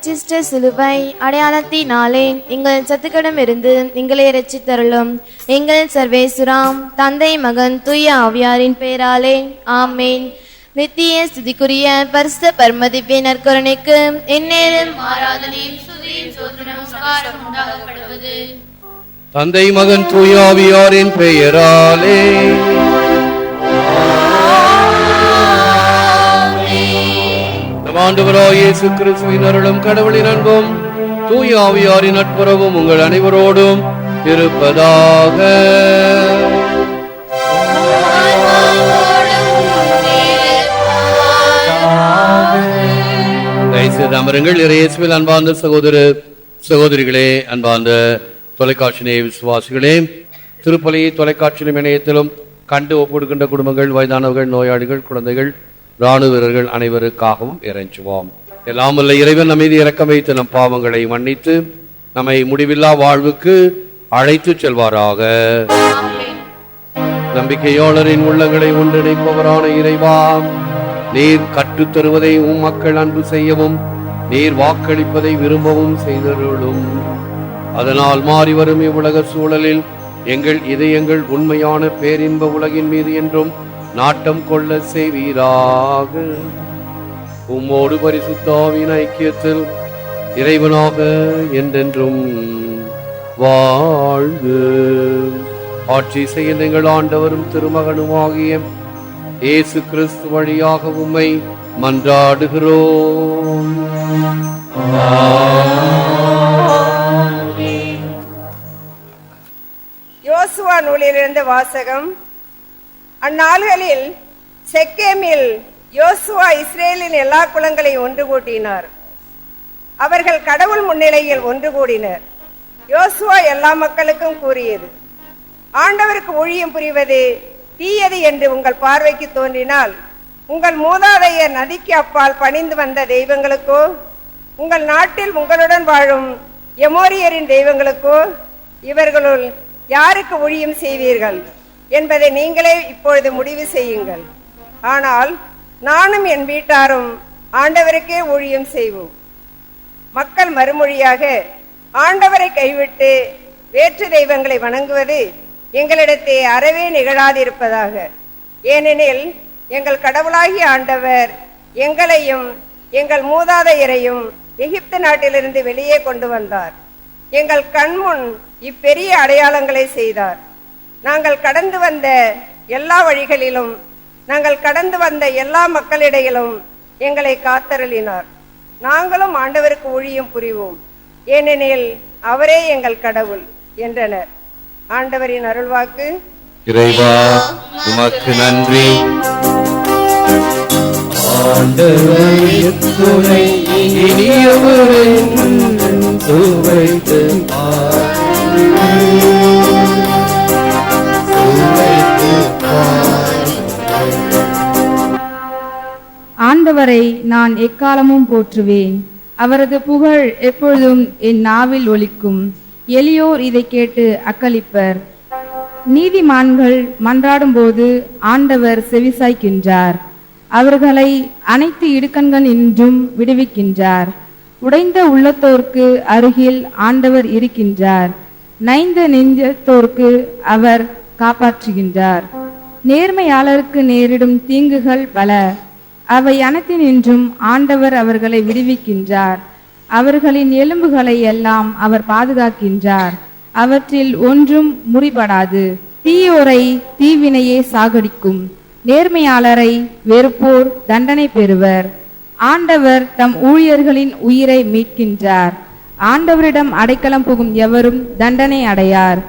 அச்சிஷ்ட சிலுவை அடையாளத்தினாலே எங்கள் சத்துக்கிடமிருந்து எங்களை ரட்சித்தருளும் எங்கள் சர்வேசுராம் தந்தை மகன் தூய ஆவியாரின் பெயராலே ஆமேன். நித்திய ஸ்துதிக்குரிய பரிசுத்த பரமதிப்பிய நற்கருணைக்கு எந்நேரம் ஆராதனையும் தந்தை மகன் தூயாவியாரின் பெயராலே. ஆண்டவராய் இயேசு கிறிஸ்துவின் அருளும் கடவுளின் அன்பும் தூய ஆவியாரின் நட்புறவும் உங்கள் அனைவரோடும் இருப்பதாக. தயவுசெய்து அமருங்கள். இயேசுவில் அன்பார்ந்த சகோதர சகோதரிகளே அன்பார்ந்த தொலைக்காட்சி நேய விசுவாசிகளே திருப்பலி தொலைக்காட்சியிலும் இணையத்திலும் கண்டு ஒப்பிடுகின்ற குடும்பங்கள் வயதானவர்கள் நோயாளிகள் குழந்தைகள் இராணுவ வீரர்கள் அனைவருக்காகவும் இறைஞ்சுவோம். எல்லாம் உள்ள இறைவன் அமைதி இறக்கம் வைத்து நம் பாவங்களை மன்னித்து நம்மை முடிவில்லா வாழ்வுக்கு அழைத்து செல்வாராக. நம்பிக்கையாளரின் உள்ளங்களை ஒன்றிணைப்பவரான இறைவா நீர் கற்றுத் தருவதை உம் மக்கள் அன்பு செய்யவும் நீர் வாக்களிப்பதை விரும்பவும் செய்தருளும். அதனால் மாறி வரும் இவ்வுலக சூழலில் எங்கள் இதயங்கள் உண்மையான பேரின்ப உலகின் மீது என்றும் நாட்டம் கொள்ள செய்வீராக. உம்மோடு பரிசுத்தாவின் ஐக்கியத்தில் இறைவனாக என்றென்றும் வாழ்ந்து. ஆட்சி செய்ய எங்கள் ஆண்டவரும் திருமகனுமாகிய இயேசு கிறிஸ்து வழியாக உம்மை மன்றாடுகிறோம். யோசுவா நூலிலிருந்து வாசகம் அந்நாள்களில் செக்கேமில் யோசுவா இஸ்ரேலின் எல்லா குலங்களையும் ஒன்று கூட்டினார். அவர்கள் கடவுள் முன்னிலையில் ஒன்று கூடினர். யோசுவா எல்லா மக்களுக்கும் கூறியது ஆண்டவருக்கு ஊழியம் புரிவது தீயது என்று உங்கள் பார்வைக்கு தோன்றினால் உங்கள் மூதாதையர் நதிக்கு அப்பால் பணிந்து வந்த தெய்வங்களுக்கோ உங்கள் நாட்டில் உங்களுடன் வாழும் எமோரியரின் தெய்வங்களுக்கோ இவர்களுள் யாருக்கு ஒழியம் செய்வீர்கள்? என்பதை நீங்களே இப்பொழுது முடிவு செய்யுங்கள். ஆனால் நானும் என் வீட்டாரும் ஆண்டவருக்கே ஊழியம் செய்வோம். மக்கள் மறுமொழியாக ஆண்டவரை கைவிட்டு வேற்று தெய்வங்களை வணங்குவது எங்களிடத்தே அறவே நிகழாதிருப்பதாக. ஏனெனில் எங்கள் கடவுளாகிய ஆண்டவர் எங்களையும் எங்கள் மூதாதையரையும் எகிப்து நாட்டிலிருந்து வெளியே கொண்டு வந்தார். எங்கள் கண்முன் இப்பெரிய அடையாளங்களை செய்தார். நாங்கள் கடந்து வந்த எல்லா வழிகளிலும் நாங்கள் கடந்து வந்த எல்லா மக்களிடையிலும் எங்களை காத்தருளினார் நாங்களும் ஆண்டவருக்கு ஊழியம் புரிவோம் ஏனெனில் அவரே எங்கள் கடவுள் என்றனர் ஆண்டவரின் அருள்வாக்கு இறைவா உமக்கு நன்றி துணை அவரை நான் எக்காலமும் போற்றுவேன். அவரது புகழ் எப்பொழுதும் என் நாவில் ஒலிக்கும். எளியோர் இதை கேட்டு அக்களிப்பர். நீதிமான்கள் மன்றாடும்போது ஆண்டவர் செவிசாய்க்கின்றார். அவர்களை அனைத்து இடுக்கண்கள் இன்றும் விடுவிக்கின்றார். உடைந்த உள்ளத்தோர்க்கு அருகில் ஆண்டவர் இருக்கின்றார். நைந்த நெஞ்சத்தோர்க்கு அவர் காப்பாற்றுகின்றார். நேர்மையாளருக்கு நேரிடும் தீங்குகள் பல. அவை அனைத்தினின்றும் ஆண்டவர் அவர்களை விடுவிக்கின்றார். அவர்களின் எலும்புகளை எல்லாம் அவர் பாதுகாக்கின்றார். அவற்றில் ஒன்றும் முறிபடாது. தீயோரை தீவினையே சாகடிக்கும். நேர்மையாளரை வெறுப்போர் தண்டனை பெறுவர். ஆண்டவர் தம் ஊழியர்களின் உயிரை மீட்கின்றார். ஆண்டவரிடம் அடைக்கலம் புகும் எவரும் தண்டனை அடையார்.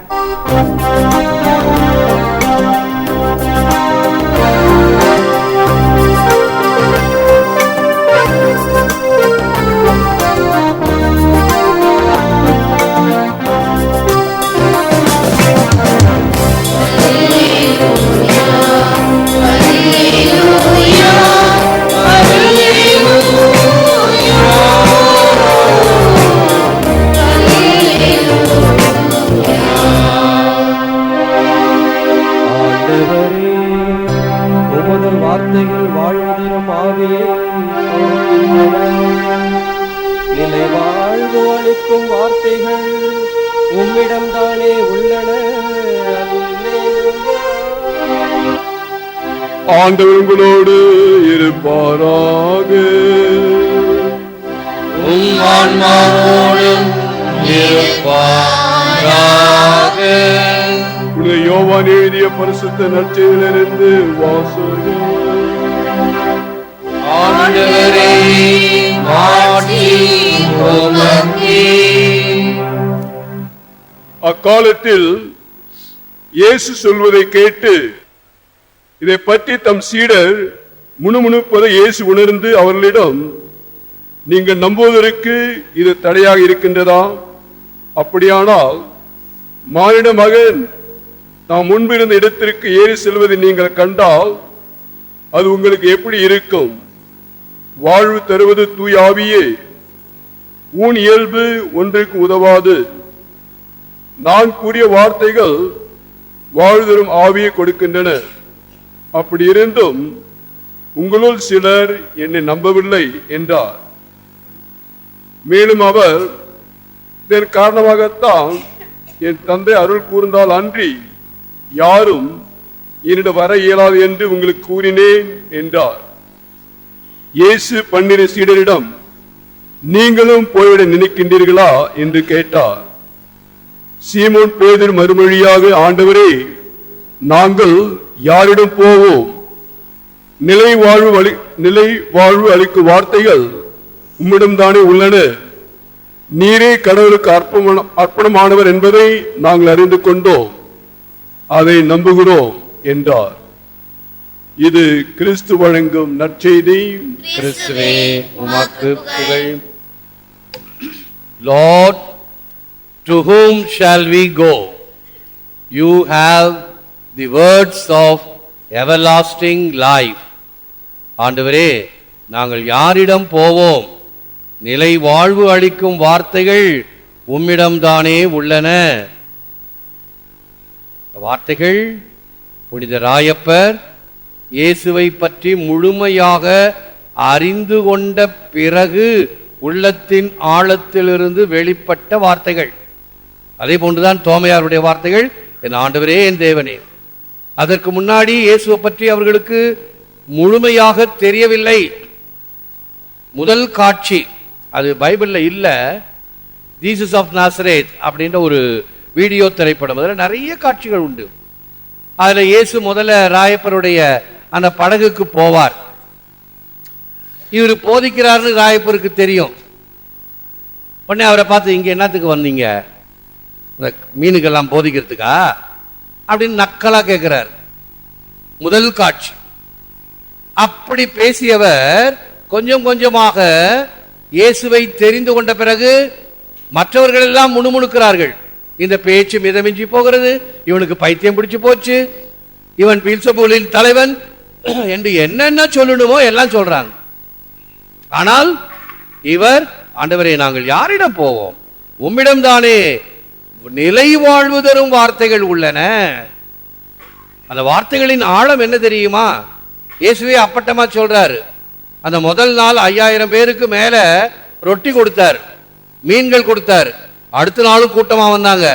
இருப்பாராக உம் ஆன்மாவோடும் இருப்பாராக. புனித யோவான் எழுதிய பரிசுத்த நற்செய்தியிலிருந்து வாசகம் ஆண்டவரே மாற்றி உமக்கே. அக்காலத்தில் இயேசு சொல்வதை கேட்டு இதை பற்றி தம் சீடர் முணுமுணுப்பதை இயேசு உணர்ந்து அவர்களிடம் நீங்கள் நம்புவதற்கு இது தடையாக இருக்கின்றதா? அப்படியானால் மானிட மகன் நாம் முன்பிருந்த இடத்திற்கு ஏறி செல்வதை நீங்கள் கண்டால் அது உங்களுக்கு எப்படி இருக்கும்? வாழ்வு தருவது தூய் ஆவியே ஊன் இயல்பு ஒன்றுக்கு உதவாது. நான் கூறிய வார்த்தைகள் வாழ்தரும் ஆவியை கொடுக்கின்றன. அப்படி இருந்தும் உங்களுள் சிலர் என்னை நம்பவில்லை என்றார். மேலும் அவர் இதன் காரணமாகத்தான் என் தந்தை அருள் கூர்ந்தால் அன்றி யாரும் என்னிடம் வர இயலாது என்று உங்களுக்கு கூறினேன் என்றார். இயேசு பன்னிரு சீடரிடம் நீங்களும் போய்விட நினைக்கின்றீர்களா? என்று கேட்டார். சீமோன் பேதர் மறுமொழியாக ஆண்டவரே நாங்கள் யாரிடம் போவோம்? நிலை வாழ்வு அளி நிலை வாழ்வு அளிக்கும் வார்த்தைகள் உம்மிடம் தானே உள்ளன. நீரே கடவுளுக்கு அர்ப்பண அர்ப்பணமானவர் என்பதை நாங்கள் அறிந்து கொண்டோம். அதை நம்புகிறோம் என்றார். இது கிறிஸ்து வழங்கும் நற்செய்தி. கிறிஸ்துவே உமக்கு புகழ். Lord, to whom shall we go? You have the words of everlasting life. ஆண்டவரே நாங்கள் யாரிடம் போவோம்? நிலை வாழ்வு அளிக்கும் வார்த்தைகள் உம்மிடம்தானே உள்ளன. வார்த்தைகள் புனித ராயப்பர் இயேசுவை பற்றி முழுமையாக அறிந்து கொண்ட பிறகு உள்ளத்தின் ஆழத்திலிருந்து வெளிப்பட்ட வார்த்தைகள். அதே போன்றுதான் தோமையாருடைய வார்த்தைகள் என் ஆண்டவரே என் தேவனே. அதற்கு முன்னாடி இயேசுவை பற்றி அவர்களுக்கு முழுமையாக தெரியவில்லை. முதல் காட்சி அது பைபிளில் இல்லை தீசஸ் ஆஃப் நாசரேத் அப்படின்ற ஒரு வீடியோ திரைப்படம். அதில் நிறைய காட்சிகள் உண்டு. அதில் இயேசு முதல்ல ராயப்பருடைய அந்த படகுக்கு போவார். இவர் போதிக்கிறாருன்னு ராயப்பருக்கு தெரியும். உடனே அவரை பார்த்து இங்கே என்னத்துக்கு வந்தீங்க? இந்த மீனுக்கெல்லாம் போதிக்கிறதுக்கா? அப்படின்னு நக்கலாக கேட்குறார் முதல் காட்சி. அப்படி பேசியவர் கொஞ்சம் கொஞ்சமாக இயேசுவை தெரிந்து கொண்ட பிறகு மற்றவர்கள் எல்லாம் முணுமுணுக்கிறார்கள். இந்த பேச்சு மிதமிஞ்சி போகிறது. இவனுக்கு பைத்தியம் பிடிச்சு போச்சு. இவன் பீல்சபூலின் தலைவன். என்று என்னென்ன சொல்லணுமோ எல்லாம் சொல்றாங்க. ஆனால் இவர் ஆண்டவரை நாங்கள் யாரிடம் போவோம்? உம்மிடம் தானே நிலை வாழ்வு தரும் வார்த்தைகள் உள்ளன. அந்த வார்த்தைகளின் ஆழம் என்ன தெரியுமா? இயேசுவே அப்பட்டமா சொல்றாரு. அந்த முதல் நாள் ஐயாயிரம் பேருக்கு மேல ரொட்டி கொடுத்தார். மீன்கள் கொடுத்தார். அடுத்த நாளும் கூட்டமா வந்தாங்க.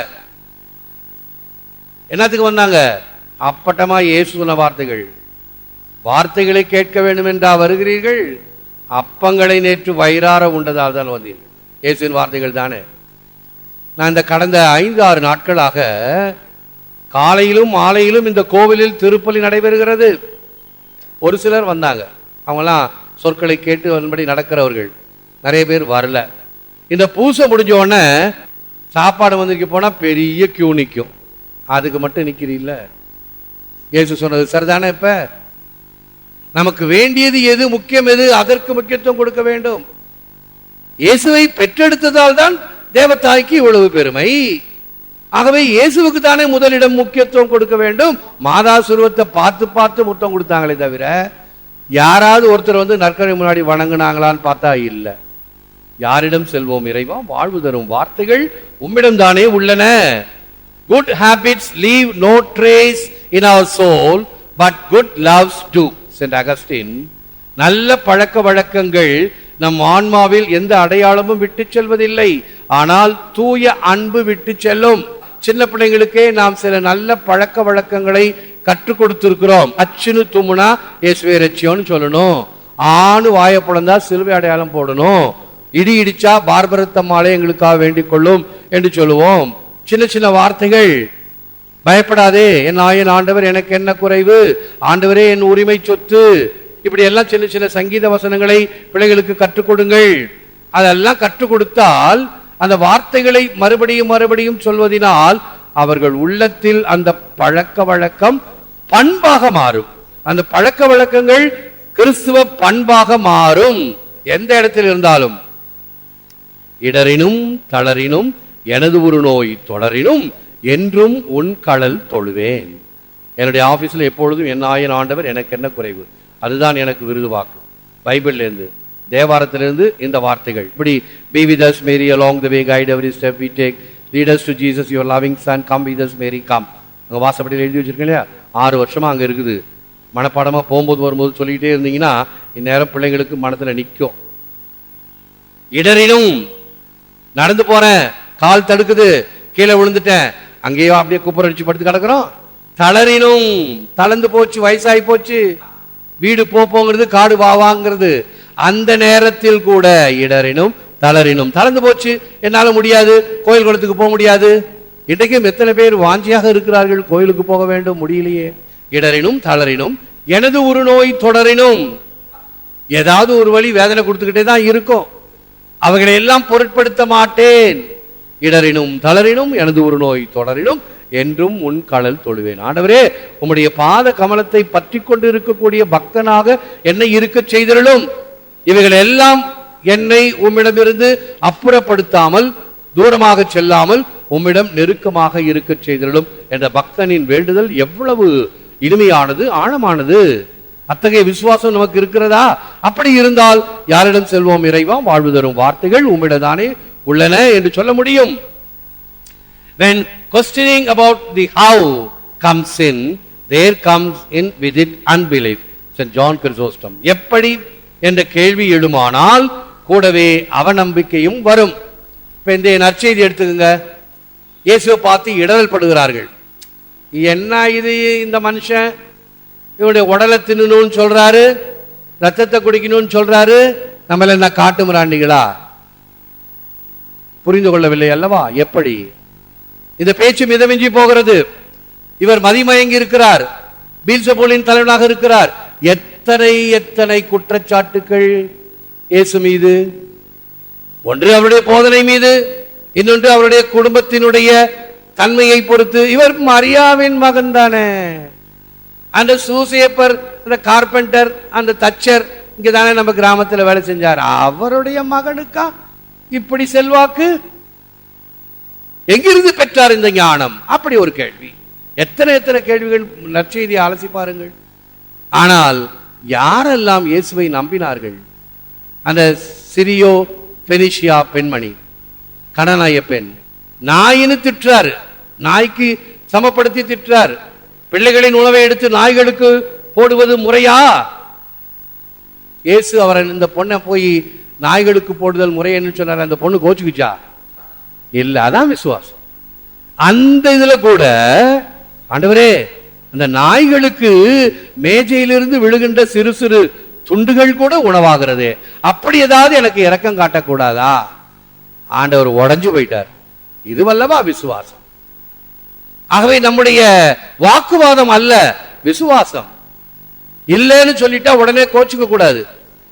என்னத்துக்கு வந்தாங்க? அப்பட்டமா இயேசு சொன்ன வார்த்தைகள். வார்த்தைகளை கேட்க வேண்டும் என்றா வருகிறீர்கள்? அப்பங்களை நேற்று வயிறார உண்டதால் தான் வந்தீர்கள். இயேசுவின் வார்த்தைகள் தானே. நான் இந்த கடந்த ஐந்து ஆறு நாட்களாக காலையிலும் மாலையிலும் இந்த கோவிலில் திருப்பலி நடைபெறுகிறது. ஒரு சிலர் வந்தாங்க. அவங்கெல்லாம் சொற்களை கேட்டு வரும்படி நடக்கிறவர்கள். நிறைய பேர் வரல. இந்த பூசை முடிஞ்ச உடனே சாப்பாடு வந்துக்கு போனால் பெரிய கியூ நிற்கும் அதுக்கு மட்டும் நிக்கிறீல்ல. இயேசு சொன்னது சரிதானே இப்போ? நமக்கு வேண்டியது எது முக்கியம் எது? அதற்கு முக்கியத்துவம் கொடுக்க வேண்டும். இயேசுவை பெற்றெடுத்ததால் தான் தேவத்தாய்க்கு இவ்வளவு பெருமை. ஆகவே இயேசுவுக்கு தானே முதலிடம் முக்கியத்துவம் கொடுக்க வேண்டும். மாதா சுருவத்தை பார்த்து பார்த்து முத்தம் கொடுத்தாங்களே தவிர யாராவது ஒருத்தர் வந்து நற்கரை முன்னாடி வணங்குனாங்களான்னு பார்த்தா இல்லை. யாரிடம் செல்வோம் இறைவா வாழ்வு தரும் வார்த்தைகள் உம்மிடம் தானே உள்ளன. Good habits leave no trace in our soul but good loves to saint Augustine நல்ல பழக்க வழக்கங்கள் நம் ஆன்மாவில் எந்த அடையாளமும் விட்டு செல்வதில்லை. ஆனால் தூய அன்பு விட்டு செல்லும். சின்ன பிள்ளைங்களுக்கே நாம் சில நல்ல பழக்க வழக்கங்களை கற்றுக் கொடுத்திருக்கிறோம். அச்சுனு தும்முனா இயேசுவே ரட்சியோன்னு சொல்லணும். ஆணு வாயை பிளந்தா சிலுவை அடையாளம் போடணும். இடி இடிச்சா பார்பரத்தம்மாலே எங்களுக்காக வேண்டிக் கொள்ளும் என்று சொல்லுவோம். சின்ன சின்ன வார்த்தைகள். பயப்படாதே என் ஆயன் ஆண்டவர் எனக்கு என்ன குறைவு? ஆண்டவரே என் உரிமை சொத்து. இப்படி எல்லாம் சின்ன சின்ன சங்கீத வசனங்களை பிள்ளைகளுக்கு கற்றுக் கொடுங்கள். அதெல்லாம் கற்றுக் கொடுத்தால் அந்த வார்த்தைகளை மறுபடியும் மறுபடியும் சொல்வதினால் அவர்கள் உள்ளத்தில் அந்த பழக்க வழக்கம் பண்பாக மாறும். அந்த பழக்க வழக்கங்கள் கிறிஸ்துவ பண்பாக மாறும். எந்த இடத்தில் இருந்தாலும். இடரினும் தளரினும் எனது ஒரு நோய் தொடரினும் என்றும் உன் கடல் தொழுவேன். என்னுடைய ஆபீஸ்ல எப்பொழுதும் என் ஆயன் ஆண்டவர் எனக்கு என்ன குறைவு? அதுதான் எனக்கு விருது வாக்கு பைபிள்ல இருந்து தேவாரத்திலிருந்து இந்த வார்த்தைகள். இப்படி be with us Mary along the way guide every step we take lead us to Jesus your loving son come with us Mary come அங்கே வாசப்படியில் எழுதி வச்சிருக்கேன் இல்லையா? ஆறு வருஷமா அங்க இருக்குது. மனப்பாடமா போகும்போது வரும்போது சொல்லிக்கிட்டே இருந்தீங்கன்னா இந்நேரம் பிள்ளைங்களுக்கு மனத்துல நிற்கும் இடரினும் நடந்து போறேன். கால் தடுக்குது. கீழே விழுந்துட்டேன். அங்கேயோ அப்படியே குப்புற அடிச்சு படுத்து கிடக்குறோம். தளரினும் தளர்ந்து போச்சு வயசாகி போச்சு. வீடு போப்போங்கிறது காடு வாவாங்கிறது அந்த நேரத்தில் கூட இடரினும் தளரினும் தளர்ந்து போச்சு. என்னால முடியாது. கோயில் குளத்துக்கு போக முடியாது. இன்றைக்கும் எத்தனை பேர் வாஞ்சியாக இருக்கிறார்கள்? கோயிலுக்கு போக வேண்டும். முடியலையே. இடரினும் தளரினும் எனது ஒரு நோய் தொடரினும் ஏதாவது ஒரு வழி வேதனை கொடுத்துக்கிட்டே தான் இருக்கும். அவர்களை எல்லாம் பொருட்படுத்த மாட்டேன். இடரினும் தளரினும் எனது ஒரு நோய் தொடரினும் என்றும் உன் கடல் தொழுவேன். ஆண்டவரே உம்முடைய பாத கமலத்தை பற்றி கொண்டு இருக்கக்கூடிய பக்தனாக என்னை இருக்க செய்திருளும். இவைகள் எல்லாம் என்னை உம்மிடமிருந்து அப்புறப்படுத்தாமல் தூரமாக செல்லாமல் உம்மிடம் நெருக்கமாக இருக்க செய்தலும் என்ற பக்தனின் வேண்டுதல் எவ்வளவு இனிமையானது ஆழமானது. அத்தகைய விசுவாசம் நமக்கு இருக்கிறதா? அப்படி இருந்தால் யாரிடம் செல்வோம் இறைவா? வாழ்வு தரும் வார்த்தைகள் உம்மிடதானே உள்ளன என்று சொல்ல முடியும். When questioning about the how comes in there comes in with it unbelief. St. John Chrysostom எப்படி என்ற கேள்வி எழுமானால் கூடவே அவநம்பிக்கையும் வரும். இப்ப இந்த நற்செய்தி எடுத்துக்கோங்க. இயேசுவை பார்த்து இடரல் படுகிறார்கள். என்ன இது இந்த மனுஷன்? இவருடைய உடலை தின்னணும்னு சொல்றாரு ரத்தத்தை குடிக்கணும்னு சொல்றாரு நம்மள என்ன காட்டு மிராண்டிகளா புரிந்து கொள்ளவில்லை அல்லவா? எப்படி? இந்த பேச்சு மிதமிஞ்சி போகிறது. இவர் மதிமயங்கி இருக்கிறார். பீல்சபோலின் தலைவனாக இருக்கிறார். எத்தனை எத்தனை குற்றச்சாட்டுகள் இயேசு மீது? ஒன்று அவருடைய போதனை மீது இன்னொன்று அவருடைய குடும்பத்தினுடைய தன்மையை பொறுத்து. இவர் மரியாவின் மகன் தானே. அந்த சூசேப்பர் அந்த கார்பெண்டர் அந்த தச்சர் இங்க தானே நம்ம கிராமத்துல வேலை செஞ்சார். அவருடைய மகனுக்கா இப்படி செல்வாக்கு? எங்கிருந்து பெற்றார் இந்த ஞானம்? அப்படி ஒரு கேள்வி. எத்தனை எத்தனை கேள்விகள் நற்செய்தியை அலசி பாருங்கள் ஆனால் யாரெல்லாம் இயேசுவை நம்பினார்கள்? அந்த சிரியோ பெனிஷியா பெண்மணி கணநாய பெண். நாயின்னு திட்டுறாரு. நாய்க்கு சமப்படுத்தி திட்டுறார். பிள்ளைகளின் உணவை எடுத்து நாய்களுக்கு போடுவது முறையா? இயேசு அவரை இந்த பொண்ணை போய் நாய்களுக்கு போடுதல் முறைன்னு சொன்னார். அந்த பொண்ணு கோச்சுக்குச்சா? இல்ல அதான் விசுவாசம். அந்த இதுல கூட ஆண்டவரே அந்த நாய்களுக்கு மேஜையிலிருந்து விழுகின்ற சிறு சிறு துண்டுகள் கூட உணவாகிறது. அப்படி ஏதாவது எனக்கு இரக்கம் காட்டக்கூடாதா? ஆண்டவர் உடஞ்சு போயிட்டார். இதுவல்லவா விசுவாசம். ஆகவே நம்முடைய வாக்குவாதம் அல்ல விசுவாசம். இல்லைன்னு சொல்லிட்டா உடனே கோச்சுக்க கூடாது.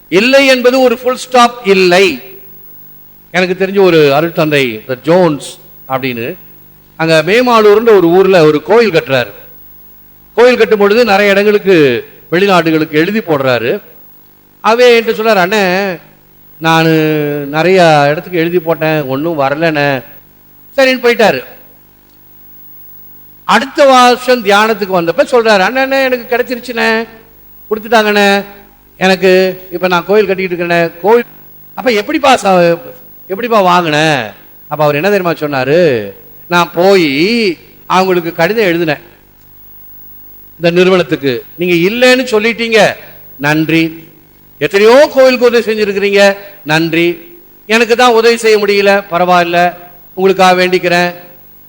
இல்லை என்பது ஒரு ஃபுல் ஸ்டாப் இல்லை. எனக்கு தெரிஞ்ச ஒரு அருள் தந்தை ஜோன்ஸ் அப்படின்னு அங்க மேமாலூர்ன்ற ஒரு ஊர்ல ஒரு கோயில் கட்டுறாரு. கோயில் கட்டும் பொழுது நிறைய இடங்களுக்கு வெளிநாடுகளுக்கு எழுதி போடுறாரு. அவே என்று சொல்றாரு அண்ணே நான் நிறைய இடத்துக்கு எழுதி போட்டேன் ஒன்றும் வரலண்ணே. சரின்னு போயிட்டாரு. அடுத்த வருஷம் தியானத்துக்கு வந்தப்ப சொல்றாரு அண்ணண்ணே எனக்கு கிடைச்சிருச்சுண்ணே கொடுத்துட்டாங்கண்ணே எனக்கு இப்போ நான் கோயில் கட்டிக்கிட்டு இருக்கேன் கோயில் அப்ப எப்படிப்பா எப்படிப்பா வாங்கினேன் அப்ப அவர் என்ன தெரியுமா சொன்னாரு நான் போய் அவங்களுக்கு கடிதம் எழுதினேன். இந்த நிறுவனத்துக்கு. நீங்க இல்லைன்னு சொல்லிட்டீங்க. நன்றி. எத்தனையோ கோவிலுக்கு உதவி செஞ்சிருக்கிறீங்க. நன்றி. எனக்கு தான் உதவி செய்ய முடியல. பரவாயில்ல. உங்களுக்காக வேண்டிக்கிறேன்.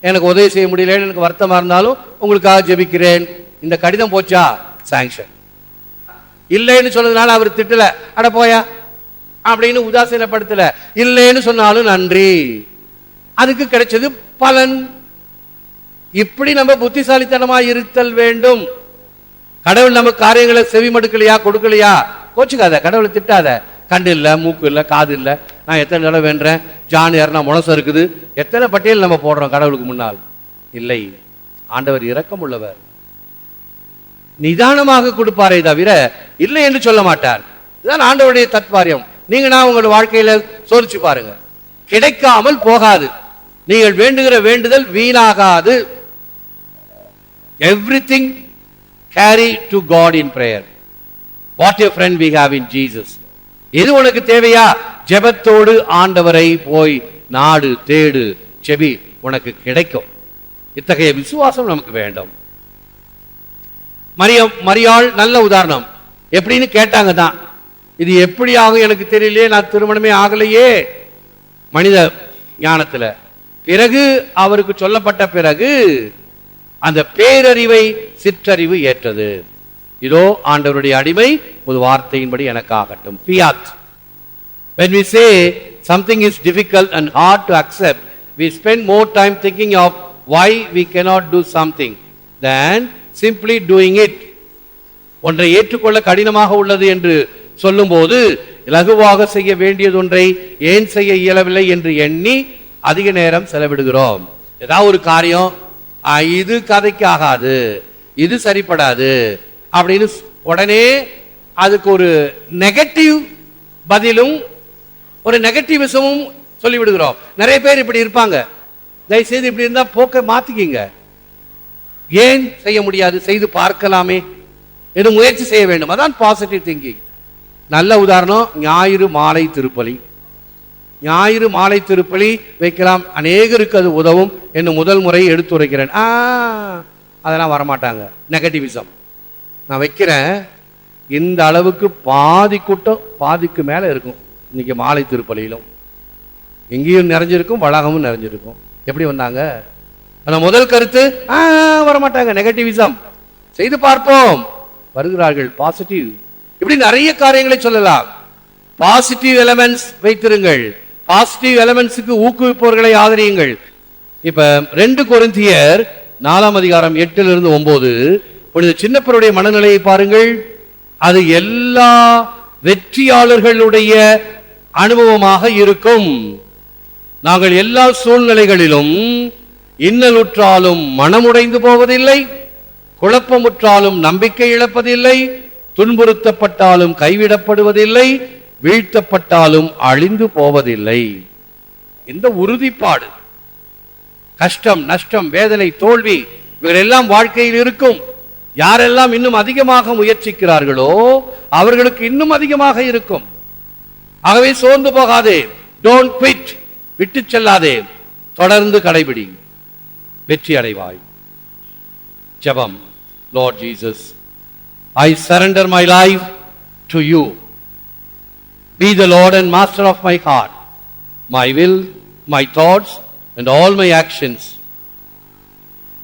எனக்கு உதவி செய்ய முடியலன்னு எனக்கு வருத்தமா இருந்தாலும் உங்களுக்காக ஜெபிக்கிறேன். இந்த கடிதம் போச்சா? சாங்ஷன் இல்லைன்னு சொன்னதுனால அவர் திட்டல. அட போயா. அப்படின்னு உதாசீனப்படுத்தல. இல்லைன்னு சொன்னாலும் நன்றி. அதுக்கு கிடைச்சது பலன். இப்படி நம்ம புத்திசாலித்தனமா இருத்தல் வேண்டும். கடவுள் நம்ம காரியங்களை செவிமடுக்கலையா கொடுக்கலையா? கோச்சுக்காத கடவுளை திட்டாத. கண்டு இல்ல மூக்கு இல்லை காது இல்ல. நான் எத்தனை தடவை வேண்டேன் ஜான் யாருன்னா முனசம் இருக்குது. எத்தனை பட்டியல் நம்ம போடுறோம் கடவுளுக்கு முன்னால்? இல்லை. ஆண்டவர் இரக்கம் உள்ளவர். நிதானமாக கொடுப்பாரே தவிர இல்லை என்று சொல்ல மாட்டார். இதுதான் ஆண்டவருடைய தத்வாரியம் நீங்க நான் உங்களோட வாழ்க்கையில சோதிச்சு பாருங்க. கிடைக்காமல் போகாது. நீங்கள் வேண்டுகிற வேண்டுதல் வீணாகாது. Everything carry to God in prayer what a friend we have in Jesus எது உனக்கு தேவையா? ஜெபத்தோடு ஆண்டவரை போய் நாடு தேடு செபி உனக்கு கிடைக்கும். இத்தகைய விசுவாசம் நமக்கு வேண்டும். மரியம் மரியாள் நல்ல உதாரணம். எப்படின்னு கேட்டாங்க தான். இது எப்படி ஆகும் எனக்கு தெரியலையே நான் திருமணமே ஆகலையே. மனித ஞானத்துல. பிறகு அவருக்கு சொல்லப்பட்ட பிறகு அந்த பேரறிவை சிற்றறிவு ஏற்றது. இதோ ஆண்டவருடைய அடிமை ஒரு வார்த்தையின்படி எனக்கு ஆகட்டும் பியாத் When we say something is difficult and hard to accept, we spend more time thinking of why we cannot do something than simply doing it. ஒன்றை ஏற்றுக்கொள்ள கடினமாக உள்ளது என்று சொல்லும்போது இலகுவாக செய்ய வேண்டியது ஒன்றை ஏன் செய்ய இயலவில்லை என்று எண்ணி அதிக நேரம் செலவிடுகிறோம். ஏதாவது ஒரு காரியம் இது கதைக்கு ஆகாது இது சரிப்படாது. அப்படின்னு உடனே அதுக்கு ஒரு நெகட்டிவ் பதிலும் ஒரு நெகட்டிவிசமும் சொல்லி சொல்லிவிடுகிறோம். நிறைய பேர் இப்படி இருப்பாங்க. தயவுசெய்து இப்படி இருந்தால் போக்க மாத்திக்கிங்க. ஏன் செய்ய முடியாது? செய்து பார்க்கலாமே. என்று முயற்சி செய்ய வேண்டும். அதான் பாசிட்டிவ் திங்கிங் நல்ல உதாரணம் ஞாயிறு மாலை திருப்பலி. ஞாயிறு மாலை திருப்பலி வைக்கலாம். அநேகருக்கு அது உதவும் என்று முதல் முறை எடுத்துரைக்கிறேன். ஆ அதெல்லாம் வரமாட்டாங்க. நெகட்டிவிசம் நான் வைக்கிறேன். இந்த அளவுக்கு பாதி கூட்டம் பாதிக்கு மேலே இருக்கும். இன்னைக்கு மாலை திருப்பலியிலும். எங்கேயும் நிறைஞ்சிருக்கும் வளாகமும் நிறைஞ்சிருக்கும். எப்படி வந்தாங்க? அந்த முதல் கருத்து ஆ, வரமாட்டாங்க. நெகட்டிவிசம் செய்து பார்ப்போம். வருகிறார்கள். பாசிட்டிவ் இப்படி நிறைய காரியங்களை சொல்லலாம். பாசிட்டிவ் எலமெண்ட்ஸ் வைத்திருங்கள். பாசிட்டிவ் எலமெண்ட்ஸுக்கு ஊக்குவிப்பவர்களை ஆதரியுங்கள். இப்ப ரெண்டு கொருந்தியர் நாலாம் அதிகாரம் எட்டுல இருந்து ஒன்பது பொழுது சின்னப்பருடைய மனநிலையை பாருங்கள். அது எல்லா வெற்றியாளர்களுடைய அனுபவமாக இருக்கும். நாங்கள் எல்லா சூழ்நிலைகளிலும் இன்னலுற்றாலும் மனமுடைந்து போவதில்லை குழப்பமுற்றாலும் நம்பிக்கை இழப்பதில்லை துன்புறுத்தப்பட்டாலும் கைவிடப்படுவதில்லை வீழ்த்தப்பட்டாலும் அழிந்து போவதில்லை. இந்த உறுதிப்பாடு கஷ்டம் நஷ்டம் வேதனை தோல்வி இவர்களெல்லாம் வாழ்க்கையில் இருக்கும். யாரெல்லாம் இன்னும் அதிகமாக முயற்சிக்கிறார்களோ அவர்களுக்கு இன்னும் அதிகமாக இருக்கும். ஆகவே சோர்ந்து போகாதே. டோன்ட் குவிட் விட்டு செல்லாதே. தொடர்ந்து கடைபிடி. வெற்றி அடைவாய். ஜெபம். Lord Jesus I surrender my life to you be the Lord and master of my heart my will my thoughts and all my actions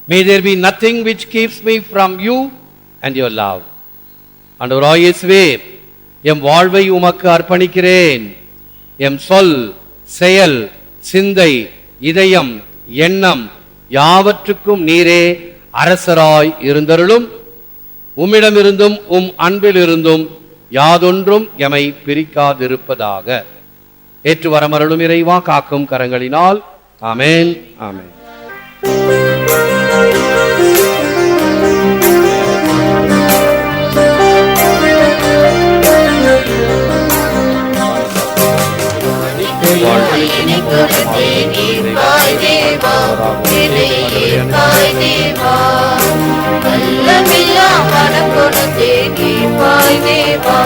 May there be nothing which keeps me from you and your love. ஆண்டவராய் இயேசுவே M வாழ்வை உமக்கு அர்ப்பணிக்கிறேன். M சொல் செயல் சிந்தை இதயம் எண்ணம் யாவற்றுக்கும் நீரே அரசராய் இருந்தருளும். உம்மிடமிருந்தும் உம் அன்பிலிருந்தும் யாதொன்றும் எமை பிரிக்காதிருப்பதாக. ஏற்று வரமருளும் இறைவா காக்கும் கரங்களினால். ஆமென். ஆமென். என்னை தேவா. நீர்வாய் தேவா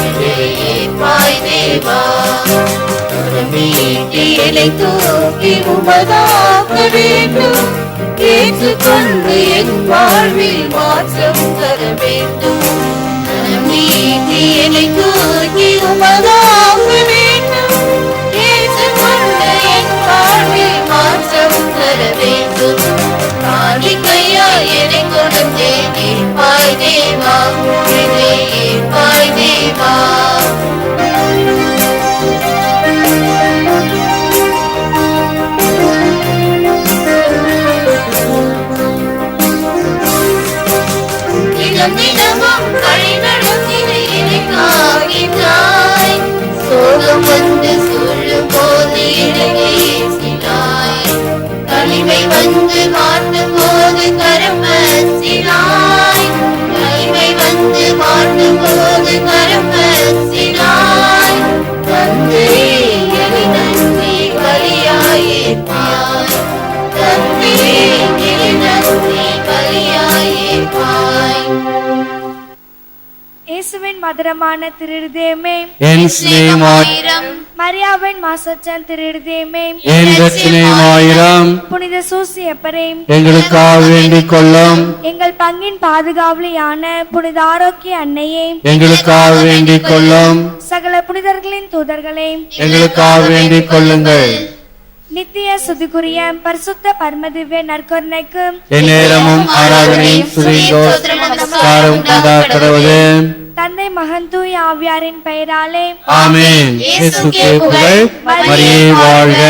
என்னை ஏற்பாய் தேவா மீட்டி தூக்கி உமதாக்க வேண்டும் ஏற்றுக்கொண்டு என் வாழ்வில் மாற்றம் தர வேண்டும். நீக்கி தூக்கி உமதாக்க வேண்டும் ஏற்றுக்கொண்ட என் வாழ்வில் மாற்றம் தர வேண்டும். காணிக்கையா என்னை கொடுத்தே நீர்ப்பாய் தேவா என்னை ஏற்பாய் தேவா தினம் இயேசுவின் மதுரமான திருடுதேமே என் சிநேகமாய் மரியாவின் மாசச்சன் திருடுதேமே என் ரட்சணையுமாயிரம் புனித சூசியப்பரே எங்களுக்காக வேண்டிக் கொள்ளும் எங்கள் பங்கின் பாதுகாவலியான புனித ஆரோக்கிய அன்னையே. எங்களுக்காக வேண்டிக் கொள்ளும் சகல புனிதர்களின் தூதர்களே எங்களுக்காக வேண்டிக் கொள்ளுங்கள் நித்திய சுதிக்குரிய பரிசுத்த பரமதிவ்ய நற்கருணைக்கு. எந்நேரமும் ஆராதனை சுதிந்தோ நமஸ்காரம் உண்டாகிறது தந்தை மகன் தூய் ஆவியாரின் பெயராலே ஆமென். இயேசுக்கே புகழ் மரியே வாழ்க.